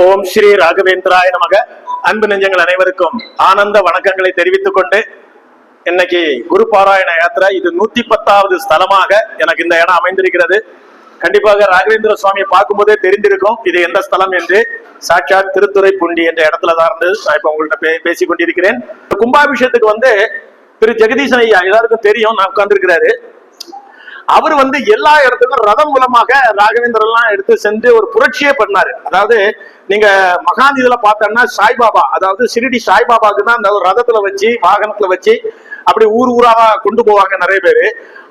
ஓம் ஸ்ரீ ராகவேந்திராய நமக. அன்பு நெஞ்சங்கள் அனைவருக்கும் ஆனந்த வணக்கங்களை தெரிவித்துக் கொண்டு இன்னைக்கு குரு பாராயண யாத்திரை இது நூத்தி பத்தாவது ஸ்தலமாக எனக்கு இந்த இடம் அமைந்திருக்கிறது. கண்டிப்பாக ராகவேந்திர சுவாமியை பார்க்கும்போதே தெரிந்திருக்கும் இது எந்த ஸ்தலம் என்று. சாட்சாத் திருத்துறைப்பூண்டி என்ற இடத்துல தான் இருந்து நான் இப்ப உங்கள்கிட்ட பே பேசிக் கொண்டிருக்கிறேன் கும்பாபிஷேகத்துக்கு வந்து திரு ஜெகதீசன் ஐயா எல்லாருக்கும் தெரியும் நான் உட்கார்ந்துருக்கிறாரு. அவர் வந்து எல்லா இடத்துக்கும் ரதம் மூலமாக ராகவேந்திரன் எல்லாம் எடுத்து சென்று ஒரு புரட்சியே பண்ணாரு. அதாவது நீங்க மகான் இதுல பார்த்தோம்னா சாய்பாபா அதாவது சிரிடி சாய்பாபாக்கு தான் அந்த ரதத்துல வச்சு வாகனத்துல வச்சு அப்படி ஊர் ஊராக கொண்டு போவாங்க நிறைய பேரு.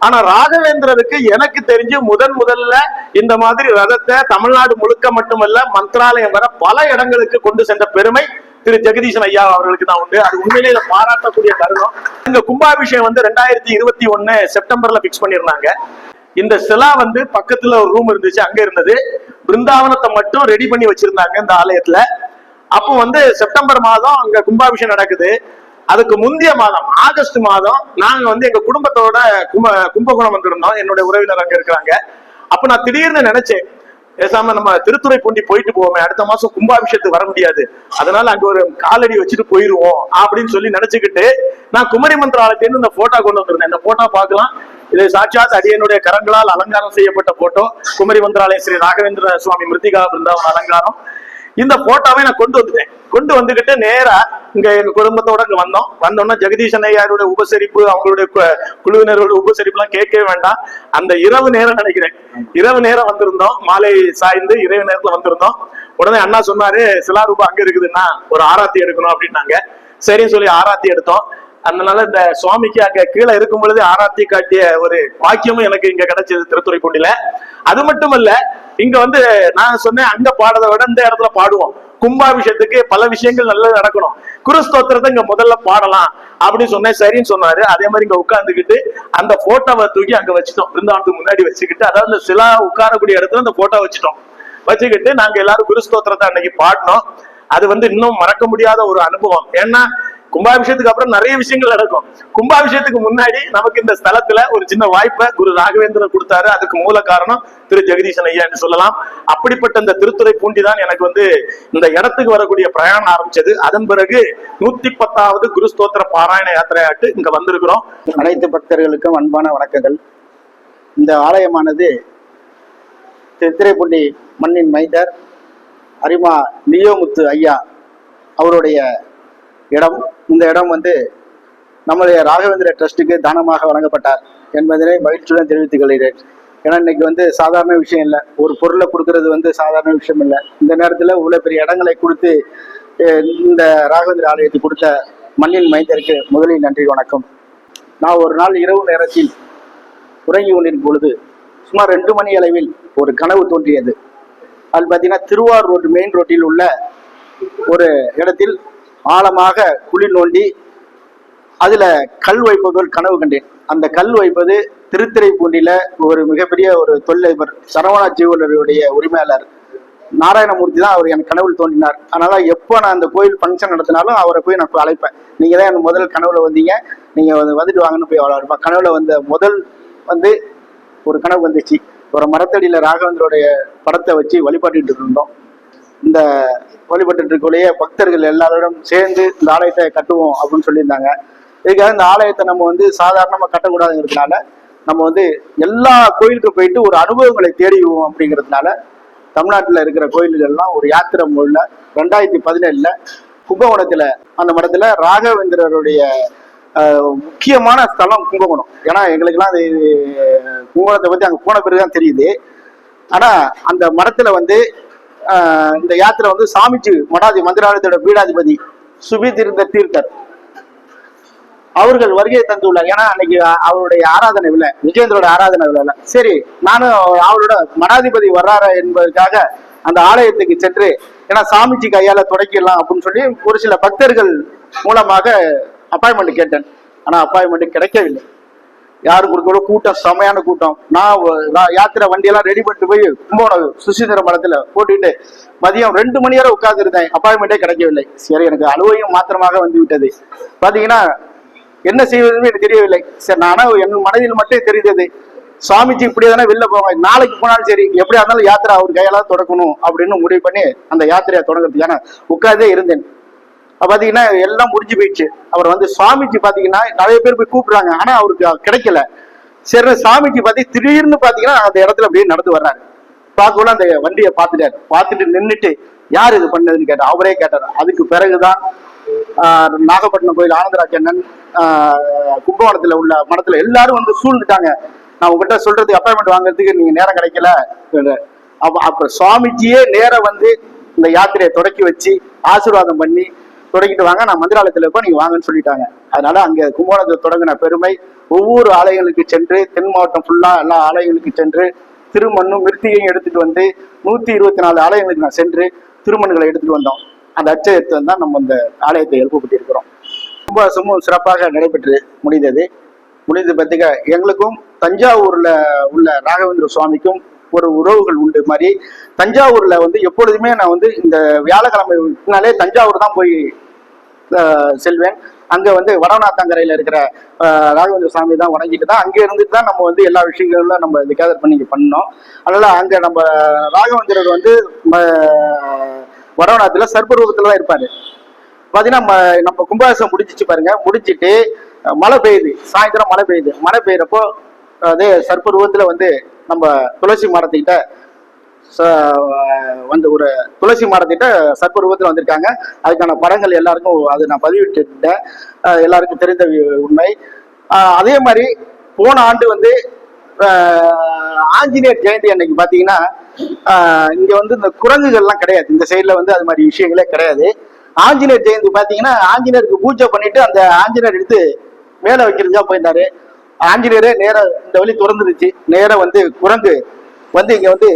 ஆனா ராகவேந்திரருக்கு எனக்கு தெரிஞ்சு முதன் முதல்ல இந்த மாதிரி ரதத்தை தமிழ்நாடு முழுக்க மட்டுமல்ல மந்திராலயம் வர பல இடங்களுக்கு கொண்டு சென்ற பெருமை திரு ஜெகதீசன் ஐயா அவர்களுக்கு தான் உண்டு. அது உண்மையிலே இதை பாராட்டக்கூடிய தருணம் இந்த கும்பாபிஷேகம் வந்து ரெண்டாயிரத்தி இருபத்தி ஒண்ணு செப்டம்பர்ல பிக்ஸ் பண்ணிருந்தாங்க. இந்த சிலா வந்து பக்கத்துல ஒரு ரூம் இருந்துச்சு அங்க இருந்தது. பிருந்தாவனத்தை மட்டும் ரெடி பண்ணி வச்சிருந்தாங்க இந்த ஆலயத்துல. அப்போ வந்து செப்டம்பர் மாதம் அங்க கும்பாபிஷேகம் நடக்குது. அதுக்கு முந்தைய மாதம் ஆகஸ்ட் மாதம் நாங்க வந்து எங்க குடும்பத்தோட கும்ப கும்பகோணம் வந்திருந்தோம். என்னுடைய உறவினர் அங்க இருக்கிறாங்க. அப்ப நான் திடீர்னு நினைச்சேன் பேசாம நம்ம திருத்துறை பூண்டி போயிட்டு போவோமே அடுத்த மாசம் கும்பாபிஷேகத்துக்கு வர முடியாது. அதனால அங்க ஒரு காலடி வச்சுட்டு போயிருவோம் அப்படின்னு சொல்லி நினைச்சுக்கிட்டு நான் குமரி மந்திராலயத்திலிருந்து இந்த போட்டோ கொண்டு வந்திருந்தேன். இந்த போட்டோ பார்க்கலாம். இது சாட்சாத் அடியனுடைய கரங்களால் அலங்காரம் செய்யப்பட்ட போட்டோ குமரி மந்திராலயம் ஸ்ரீ ராகவேந்திர சுவாமி மிருத்திகா பிருந்தாவன் அலங்காரம். இந்த போட்டோவை நான் கொண்டு வந்துட்டேன். கொண்டு வந்துகிட்டு நேரா இங்க எங்க குடும்பத்தோட இங்க வந்தோம். வந்தோம்னா ஜெகதீஷன் ஐயாருடைய உபசரிப்பு அவங்களுடைய கு- குழுவினரோட உபசரிப்பு எல்லாம் கேட்கவே வேண்டாம். அந்த இரவு நேரம் நினைக்கிறேன். இரவு நேரம் வந்திருந்தோம். மாலை சாய்ந்து இரவு நேரத்துல வந்திருந்தோம். உடனே அண்ணா சொன்னாரு சிலாரூபா அங்க இருக்குதுன்னா ஒரு ஆராத்தி எடுக்கணும் அப்படின்னாங்க. சரின்னு சொல்லி ஆராத்தி எடுத்தோம். அதனால இந்த சுவாமிக்கு அங்க கீழே இருக்கும் பொழுது ஆராத்தி காட்டிய ஒரு வாக்கியமும் எனக்கு இங்க கிடைச்சது திருத்துறைப்பூண்டில அது மட்டும் இங்க வந்து நான் சொன்னேன் அங்க பாடுறத விட இந்த இடத்துல பாடுவோம். கும்பாபிஷேகத்துக்கு பல விஷயங்கள் நல்லது நடக்கணும். குருஸ்தோத்திரத்தை இங்க முதல்ல பாடலாம் அப்படின்னு சொன்னேன் சரின்னு சொன்னாரு. அதே மாதிரி இங்க உட்காந்துக்கிட்டு அந்த போட்டோவை தூக்கி அங்க வச்சுட்டோம். பிருந்தாவனத்துக்கு முன்னாடி வச்சுக்கிட்டு அதாவது இந்த சிலா உட்காரக்கூடிய இடத்துல அந்த போட்டோ வச்சுட்டோம். வச்சுக்கிட்டு நாங்க எல்லாரும் குருஸ்தோத்திரத்தை அன்னைக்கு பாடினோம். அது வந்து இன்னும் மறக்க முடியாத ஒரு அனுபவம். ஏன்னா கும்பாபிஷேகத்துக்கு அப்புறம் நிறைய விஷயங்கள் நடக்கும். கும்பாபிஷேகத்துக்கு முன்னாடி நமக்கு இந்த ஸ்தலத்துல ஒரு சின்ன வாய்ப்பை குரு ராகவேந்திரன் கொடுத்தாரு. அதுக்கு மூல காரணம் திரு ஜெகதீசன் ஐயா என்று சொல்லலாம். அப்படிப்பட்ட இந்த திருத்துறை பூண்டி தான் எனக்கு வந்து இந்த இடத்துக்கு வரக்கூடிய பிரயாணம் ஆரம்பிச்சது. அதன் பிறகு நூத்தி பத்தாவது குரு ஸ்தோத்திர பாராயண யாத்திரையாட்டு இங்க வந்திருக்கிறோம். அனைத்து பக்தர்களுக்கும் அன்பான வணக்கங்கள். இந்த ஆலயமானது திருத்துறைப்பூண்டி மண்ணின் மைந்தர் அரிமா லியோமுத்து ஐயா அவருடைய இடம் இந்த இடம் வந்து நம்முடைய ராகவேந்திர ட்ரஸ்ட்டுக்கு தானமாக வழங்கப்பட்டார் என்பதனை மகிழ்ச்சியுடன் தெரிவித்துக் கொள்கிறேன். ஏன்னா இன்னைக்கு வந்து சாதாரண விஷயம் இல்லை. ஒரு பொருளை கொடுக்கறது வந்து சாதாரண விஷயம் இல்லை. இந்த நேரத்தில் இவ்வளோ பெரிய இடங்களை கொடுத்து இந்த ராகவேந்திர ஆலயத்தை கொடுத்த மண்ணின் மைந்தருக்கு முதலில் நன்றி வணக்கம். நான் ஒரு நாள் இரவு நேரத்தில் உறங்கி கொண்டிருக்கும் பொழுது சுமார் ரெண்டு மணி அளவில் ஒரு கனவு தோன்றியது. அது பார்த்தீங்கன்னா திருவாரூர் ரோடு மெயின் ரோட்டில் உள்ள ஒரு இடத்தில் ஆழமாக குழி நோண்டி அதுல கல் வைப்பதோல் கனவு கண்டேன். அந்த கல் வைப்பது திருத்துறைப்பூண்டியில ஒரு மிகப்பெரிய ஒரு தொழிலதிபர் சரவணா ஜீவலருடைய உரிமையாளர் நாராயணமூர்த்தி தான் அவர் என் கனவில் தோன்றினார். அதனால எப்போ நான் அந்த கோயில் ஃபங்க்ஷன் நடத்தினாலும் அவரை போய் நான் போய் அழைப்பேன். நீங்க தான் எனக்கு முதல் கனவுல வந்தீங்க. நீங்க வந்து வந்துட்டு வாங்கன்னு போய் அவ்வளோ அழைப்பேன். கனவுல வந்த முதல் வந்து ஒரு கனவு வந்துச்சு. ஒரு மரத்தடியில ராகவேந்தருடைய படத்தை வச்சு வழிபாட்டுட்டு இருந்தோம். இந்த வழிபட்டு இருக்கக்கூடிய பக்தர்கள் எல்லாரோடும் சேர்ந்து இந்த ஆலயத்தை கட்டுவோம் அப்படின்னு சொல்லியிருந்தாங்க. இதுக்காக இந்த ஆலயத்தை நம்ம வந்து சாதாரணமா கட்டக்கூடாதுங்கிறதுனால நம்ம வந்து எல்லா கோயிலுக்கு போயிட்டு ஒரு அனுபவங்களை தேடிவோம் அப்படிங்கிறதுனால தமிழ்நாட்டில் இருக்கிற கோயில்கள்லாம் ஒரு யாத்திரை மூல ரெண்டாயிரத்தி பதினேழுல கும்பகோணத்துல அந்த மடத்துல ராகவேந்திரருடைய முக்கியமான ஸ்தலம் கும்பகோணம். ஏன்னா எங்களுக்கெல்லாம் அது கும்பகோணத்தை பத்தி அங்க போன பிறகுதான் தெரியுது. ஆனா அந்த மடத்துல வந்து இந்த யாத்திரை வந்து சாமிஜி மடாதி மந்திராலயத்தோட பீடாதிபதி சுபிதிருந்த தீர்த்தர். அவர்கள் வருகையை தந்துள்ளார். ஏன்னா அன்னைக்கு அவருடைய ஆராதனை விலை விஜயேந்திரோட ஆராதனை விலை சரி நானும் அவரோட மடாதிபதி வர்றாரா என்பதற்காக அந்த ஆலயத்துக்கு சென்று ஏன்னா சாமிஜி கையால தொடக்கிடலாம் அப்படின்னு சொல்லி ஒரு சில பக்தர்கள் மூலமாக அப்பாயின்மெண்ட் கேட்டேன். ஆனா அப்பாயின்மெண்ட் கிடைக்கவில்லை. யாரு கொடுக்கறோ கூட்டம் செமையான கூட்டம். நான் நான் யாத்திரை வண்டியெல்லாம் ரெடி பண்ணிட்டு போய் கும்பகோணம் சுசீந்திர மடத்துல போட்டுட்டு மதியம் ரெண்டு மணி வரை உட்கார்ந்துருந்தேன். அப்பாயின்மெண்டே கிடைக்கவில்லை. சரி எனக்கு அலுவலகம் மாத்திரமாக வந்து விட்டது. பாத்தீங்கன்னா என்ன செய்வதுன்னு எனக்கு தெரியவில்லை. சரி நானும் என் மனதில் மட்டும் தெரிந்தது. சுவாமிஜி இப்படி தானே வெளில போவாங்க. நாளைக்கு போனாலும் சரி எப்படியா இருந்தாலும் யாத்திரை அவர் கையால தொடக்கணும் அப்படின்னு முடிவு பண்ணி அந்த யாத்திரையை தொடங்குறதுக்கான உட்கார்ந்தே இருந்தேன். பார்த்தீங்கன்னா பாத்தீங்கன்னா எல்லாம் முடிஞ்சு போயிடுச்சு. அவர் வந்து சுவாமிஜி பாத்தீங்கன்னா நிறைய பேர் போய் கூப்பிடுறாங்க. ஆனா அவருக்கு கிடைக்கல. சரி சாமிஜி பார்த்து திடீர்னு பாத்தீங்கன்னா அந்த இடத்துல அப்படியே நடந்து வர்றாரு. பார்க்கல அந்த வண்டியை பார்த்துட்டாரு. பார்த்துட்டு நின்றுட்டு யார் இது பண்ணதுன்னு கேட்டார். அவரே கேட்டார். அதுக்கு பிறகுதான் நாகப்பட்டினம் கோயில் ஆனந்தராஜ் அண்ணன் கும்பகோணத்துல உள்ள மடத்துல எல்லாரும் வந்து சூழ்ந்துட்டாங்க. நான் உங்ககிட்ட சொல்றதுக்கு அப்பாயின்மெண்ட் வாங்குறதுக்கு நீங்க நேரம் கிடைக்கல அப்ப அப்ப சுவாமிஜியே நேரம் வந்து இந்த யாத்திரையை தொடக்கி வச்சு ஆசீர்வாதம் பண்ணி தொடங்கிட்டு வாங்க. நான் மந்திராலயத்துல இருக்கோம் நீங்க வாங்கன்னு சொல்லிட்டாங்க. அதனால அங்க கும்பகோணத்தை தொடங்கின பெருமை ஒவ்வொரு ஆலயங்களுக்கு சென்று தென் மாவட்டம் ஃபுல்லா எல்லா ஆலயங்களுக்கு சென்று திருமண்ணும் மிருத்திகையும் எடுத்துட்டு வந்து நூத்தி இருபத்தி நாலு ஆலயங்களுக்கு நான் சென்று திருமண்களை எடுத்துட்டு வந்தோம். அந்த அச்சை எடுத்து நம்ம இந்த ஆலயத்தை எழுப்பப்பட்டிருக்கிறோம். ரொம்ப சும்மும் சிறப்பாக நடைபெற்று முடிந்தது. முடிந்தது பற்றிக்க எங்களுக்கும் தஞ்சாவூர்ல உள்ள ராகவேந்திர சுவாமிக்கும் ஒரு உறவுகள் உண்டு. மாதிரி தஞ்சாவூர்ல வந்து எப்பொழுதுமே நான் வந்து இந்த வியாழக்கிழமைனாலே தஞ்சாவூர் தான் போய் செல்வேன். அங்க வந்து வடநாத்தாங்கரையில இருக்கிற ராகவேந்திர சாமி தான் வணங்கிட்டு தான் அங்க இருந்துட்டு தான் நம்ம வந்து எல்லா விஷயங்களும் நம்ம இது கேதர் பண்ணி பண்ணோம். அதனால அங்க நம்ம ராகவேந்திரர் வந்து வடநாத்துல சர்ப்பரூபத்துல தான் இருப்பாரு. பாத்தீங்கன்னா நம்ம கும்பாபிஷேகம் முடிஞ்சிச்சு பாருங்க. முடிச்சிட்டு மழை பெய்யுது. சாயந்தரம் மழை பெய்யுது. மழை பெய்யறப்போ அதே சர்ப்பரூபத்துல வந்து நம்ம துளசி மரத்துக்கிட்ட ச- வந்து ஒரு துளசி மரத்திட்ட சர்ப்பரூபத்தில் வந்திருக்காங்க. அதுக்கான படங்கள் எல்லாருக்கும் அது நான் பதிவிட்டுட்டேன். எல்லாருக்கும் தெரிந்த உண்மை. அதே மாதிரி போன ஆண்டு வந்து ஆஞ்சநேயர் ஜெயந்தி அன்னைக்கு பார்த்தீங்கன்னா இங்கே வந்து இந்த குரங்குகள்லாம் கிடையாது. இந்த சைடில் வந்து அது மாதிரி விஷயங்களே கிடையாது. ஆஞ்சநேயர் ஜெயந்தி பார்த்தீங்கன்னா ஆஞ்சநேயருக்கு பூஜை பண்ணிட்டு அந்த ஆஞ்சநேயர் எடுத்து மேலே வைக்கிறதுக்காக போயிருந்தாரு. ஆஞ்சநேயரே நேரா இந்த வழி திறந்துருச்சு. நேரம் வந்து குரங்கு வந்து இங்க வந்து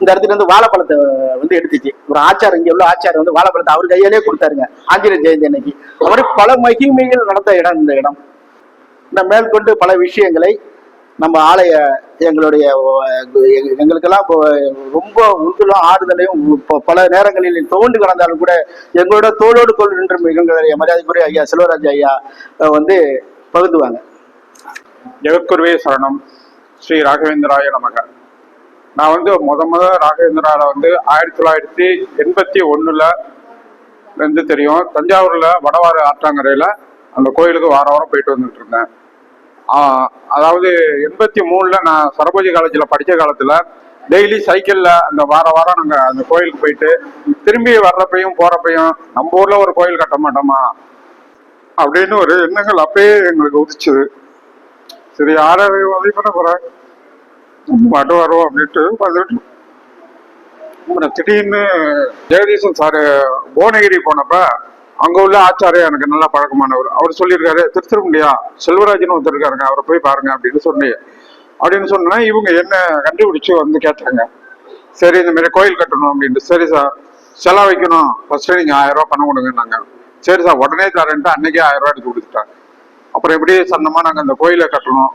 இந்த இடத்துல இருந்து வாழைப்பழத்தை வந்து எடுத்துச்சு. ஒரு ஆச்சார் இங்க உள்ள ஆச்சார் வந்து வாழைப்பழத்தை அவர் கையிலே கொடுத்தாருங்க. ஆஞ்சநேயர் ஜெயந்தி அன்னைக்கு. அவரு பல மகிமைகள் நடந்த இடம் இந்த இடம். இந்த மேற்கொண்டு பல விஷயங்களை நம்ம ஆலய எங்களுடைய எங்களுக்கெல்லாம் இப்போ ரொம்ப உந்துலும் ஆறுதலையும் இப்போ பல நேரங்களில் தோண்டு கடந்தாலும் கூட எங்களோட தோளோடு தோல் நின்று எங்களுடைய மரியாதைக்குரிய ஐயா செல்வராஜ் ஐயா வந்து பகுந்துவாங்க ஜெகத்குருவே சரணம்? ஸ்ரீ ராகவேந்திராய நமக. நான் வந்து முத முத ராகவேந்திரால வந்து ஆயிரத்தி தொள்ளாயிரத்தி எண்பத்தி ஒன்றில் இருந்து தெரியும். தஞ்சாவூரில் வடவாறு ஆற்றாங்கரையில் அந்த கோயிலுக்கு வாரம் வாரம் போயிட்டு வந்துட்டு இருந்தேன். அதாவது எண்பத்தி மூணில் நான் சரபோஜி காலேஜில் படித்த காலத்தில் டெய்லி சைக்கிளில் அந்த வார வாரம் நாங்கள் அந்த கோயிலுக்கு போயிட்டு திரும்பி வர்றப்பையும் போகிறப்பையும் நம்ம ஊரில் ஒரு கோயில் கட்ட மாட்டோமா? அப்படின்னு ஒரு எண்ணங்கள் அப்பயே எங்களுக்கு உதிச்சுது. சரி யாரும் உதவி பண்ண போறாங்க மட்டும் வரும் அப்படின்ட்டு வந்துட்டு அப்புறம் திடீர்னு ஜெகதீசன் சார் புவனகிரி போனப்ப அங்க உள்ள ஆச்சாரிய எனக்கு நல்லா பழக்கமானவர் அவர் சொல்லியிருக்காரு திருத்திருமுடியா செல்வராஜன் ஒருத்தர் இருக்காருங்க அவரை போய் பாருங்க அப்படின்னு சொன்னீங்க அப்படின்னு சொன்னா இவங்க என்ன கண்டுபிடிச்சு வந்து கேட்டாங்க சரி இந்த மாதிரி கோயில் கட்டணும் அப்படின்ட்டு சரி சார் செலவு வைக்கணும் ஃபர்ஸ்ட் நீங்க ஆயிரம் ரூபாய் பணம் கொடுங்கன்னாங்க சரி சார் உடனே தரேன்ட்டு அன்னைக்கே ஆயிரம் ரூபாய் எடுத்து கொடுத்துட்டாங்க அப்புறம் எப்படி சொன்னோமா நாங்க இந்த கோயிலை கட்டணும்?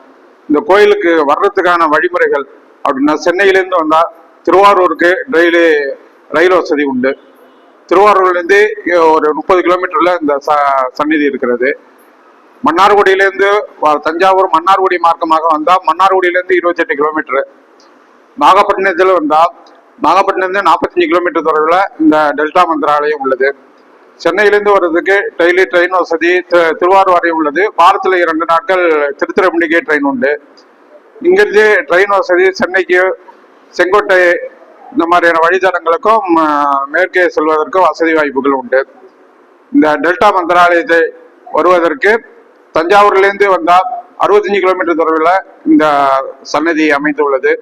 இந்த கோயிலுக்கு வர்றதுக்கான வழிமுறைகள் அப்படின்னா சென்னையிலேருந்து வந்தா திருவாரூருக்கு ரயில் ரயில் வசதி உண்டு. திருவாரூர்லேருந்து ஒரு முப்பது கிலோமீட்டர்ல இந்த ச- சந்நிதி இருக்கிறது. மன்னார்குடியிலேருந்து வ- தஞ்சாவூர் மன்னார்குடி மார்க்கமாக வந்தால் மன்னார்குடியிலேருந்து இருபத்தெட்டு கிலோமீட்டர். நாகப்பட்டினத்தில் வந்தால் நாகப்பட்டினத்துலேருந்து நாற்பத்தஞ்சு கிலோமீட்டர் தொலைவில் இந்த டெல்டா மந்திராலயம் உள்ளது. சென்னையிலேருந்து வர்றதுக்கு டெய்லி ட்ரெயின் வசதி திருவாரூர் வரை உள்ளது. வாரத்தில் இரண்டு நாட்கள் திருத்துறைப்பூண்டிக்கே ட்ரெயின் உண்டு. இங்கிருந்து ட்ரெயின் வசதி சென்னைக்கு செங்கோட்டை இந்த மாதிரியான வழித்தடங்களுக்கும் மேற்கே செல்வதற்கும் வசதி வாய்ப்புகள் உண்டு. இந்த டெல்டா மந்திராலயத்தை வருவதற்கு தஞ்சாவூர்லேருந்து வந்தால் அறுபத்தஞ்சு கிலோமீட்டர் தொலைவில் இந்த சன்னதி அமைந்துள்ளது.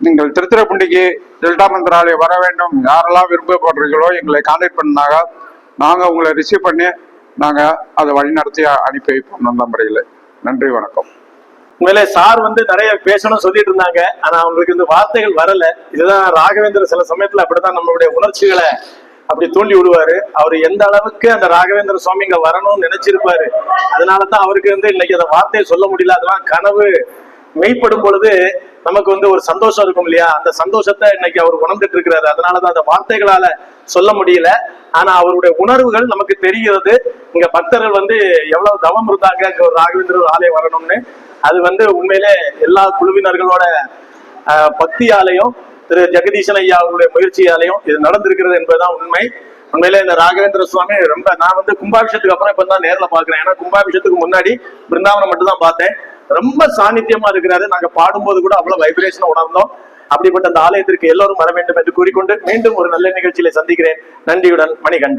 நீங்கள் திருத்துறைப்பூண்டிக்கு டெல்டா மந்திராலய வர வேண்டும். யாரெல்லாம் விரும்பப்படுறீங்களோ எங்களை கான்டாக்ட் பண்ணாங்க. நாங்கள் உங்களை ரிசீவ் பண்ணி நாங்கள் அதை வழிநடத்தி அனுப்பி வைப்போம் நல்ல முறையில் நன்றி வணக்கம். உண்மையிலே சார் வந்து நிறைய பேசணும்னு சொல்லிட்டு இருந்தாங்க. ஆனா அவங்களுக்கு இந்த வார்த்தைகள் வரல. இதுதான் ராகவேந்திர சில சமயத்துல அப்படிதான் நம்மளுடைய உணர்ச்சிகளை அப்படி தூண்டி விடுவாரு. அவர் எந்த அளவுக்கு அந்த ராகவேந்திர சுவாமி இங்க வரணும்னு நினைச்சிருப்பாரு. அதனாலதான் அவருக்கு வந்து இன்னைக்கு அந்த வார்த்தையை சொல்ல முடியல. அதெல்லாம் கனவு. மெய்ப்படும் பொழுது நமக்கு வந்து ஒரு சந்தோஷம் இருக்கும் இல்லையா? அந்த சந்தோஷத்தை இன்னைக்கு அவர் உணர்ந்துட்டு இருக்கிறாரு. அதனாலதான் அந்த வார்த்தைகளால சொல்ல முடியல. ஆனா அவருடைய உணர்வுகள் நமக்கு தெரிகிறது. இங்க பக்தர்கள் வந்து எவ்வளவு தவம் இருந்தாங்க இங்க ஒரு ராகவேந்திரர் ஆலயம் வரணும்னு. அது வந்து உண்மையிலே எல்லா குழுவினர்களோட பக்தியாலையும் திரு. ஜெகதீசன் ஐயா அவருடைய முயற்சியாலையும் இது நடந்திருக்கிறது என்பதுதான் உண்மை. உண்மையில இந்த ராகவேந்திர சுவாமி ரொம்ப நான் வந்து கும்பாபிஷத்துக்கு அப்புறம் இப்ப தான் நேரில் பாக்குறேன் ஏன்னா கும்பாபிஷத்துக்கு முன்னாடி பிருந்தாவனம் மட்டும் தான் பார்த்தேன். ரொம்ப சாநித்தியமா இருக்கிறாரு. நாங்க பாடும்போது கூட அவ்வளவு வைப்ரேஷன் உணர்ந்தோம். அப்படிப்பட்ட அந்த ஆலயத்திற்கு எல்லோரும் வர வேண்டும் என்று கூறிக்கொண்டு மீண்டும் ஒரு நல்ல நிகழ்ச்சியில சந்திக்கிறேன். நன்றியுடன் மணிகண்டன்.